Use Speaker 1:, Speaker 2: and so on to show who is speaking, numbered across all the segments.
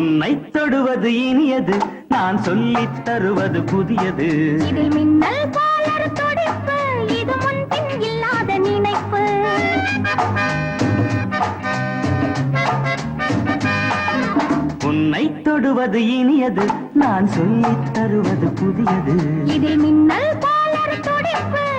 Speaker 1: உன்னை தொடுவது இனியது. நான் சொல்லித் தருவது புதியது.
Speaker 2: இதில் மின்னல் போலொரு துடிப்பு. இது முன்பின் இல்லாத நினைப்பு.
Speaker 1: உன்னை தொடுவது இனியது. நான் சொல்லித் தருவது புதியது.
Speaker 2: இதில் மின்னல் போலொரு துடிப்பு.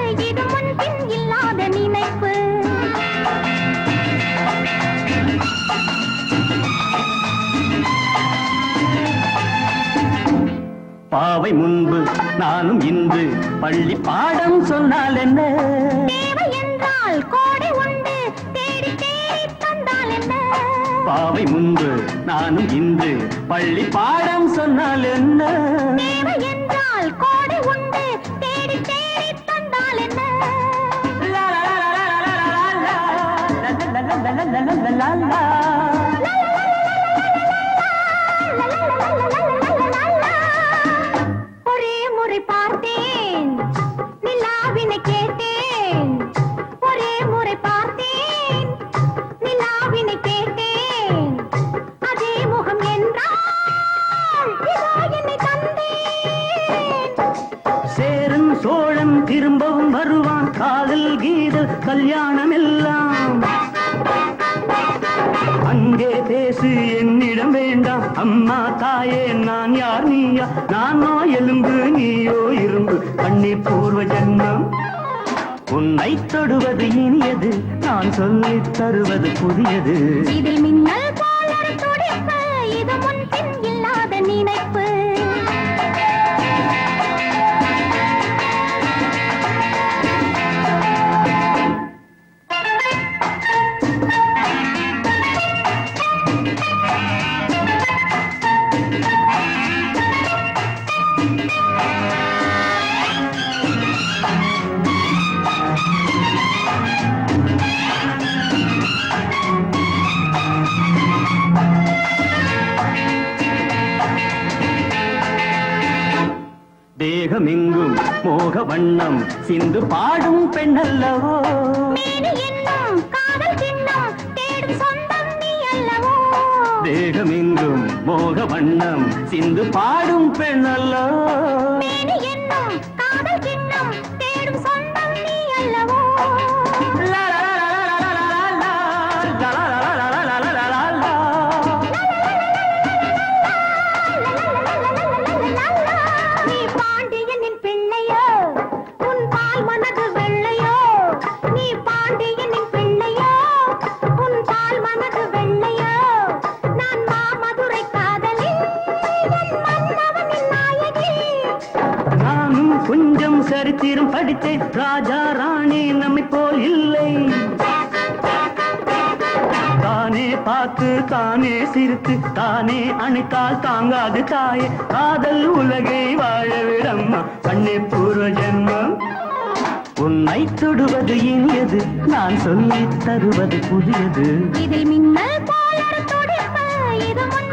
Speaker 1: நானும் இன்று பள்ளி பாடம் சொன்னால் என்ன?
Speaker 2: தேவை என்றால் கோடை உண்டு தேடி தேடி தந்தால் என்ன?
Speaker 1: பாவை முன்பு நானும் இன்று பள்ளி பாடம் சொன்னால் என்ன?
Speaker 2: தேவை என்றால் கோடை உண்டு தேடி தேடி தந்தால் என்ன?
Speaker 1: லா, லா, லா, லா, லா, லா, லா, லா, லா, லா, லா, லா, லா, லா, சேரன் சோழன் திரும்பவும் வருவான். காதல் கீதல் கல்யாணம் எல்லாம். அங்கே பேசு என்னிடம் வேண்டாம். அம்மா தாயே நான் யார் நீயா? நானோ எலும்பு நீயோ இரும்பு. கண்ணீர் பூர்வ ஜன்மம். உன்னை தொடுவது இனியது. நான் சொல்லித் தருவது புதியது.
Speaker 2: இதில் மின்னல் போலொரு துடிப்பு. இது முன்பின் இல்லாத
Speaker 1: தேகமெங்கும் மோக வண்ணம் சிந்து பாடும் பெண்ணல்லவோ?
Speaker 2: தேகம்
Speaker 1: எங்கும் மோக வண்ணம் சிந்து பாடும் பெண்ணல்லோ. சரித்திரம் படித்தேன் ராஜா ராணி நம்மை போல் இல்லை. தானே பார்த்து தானே சிரித்து தானே அணைத்தால் தாங்காது தாயே. காதல் உலகை வாழ விடம்மா கண்ணே பூர்வ ஜென்மம். உன்னை தொடுவது இனியது நான் சொல்லி தருவது புதியது.
Speaker 2: இதில் மின்னல் போல துடிப்பு இது முன்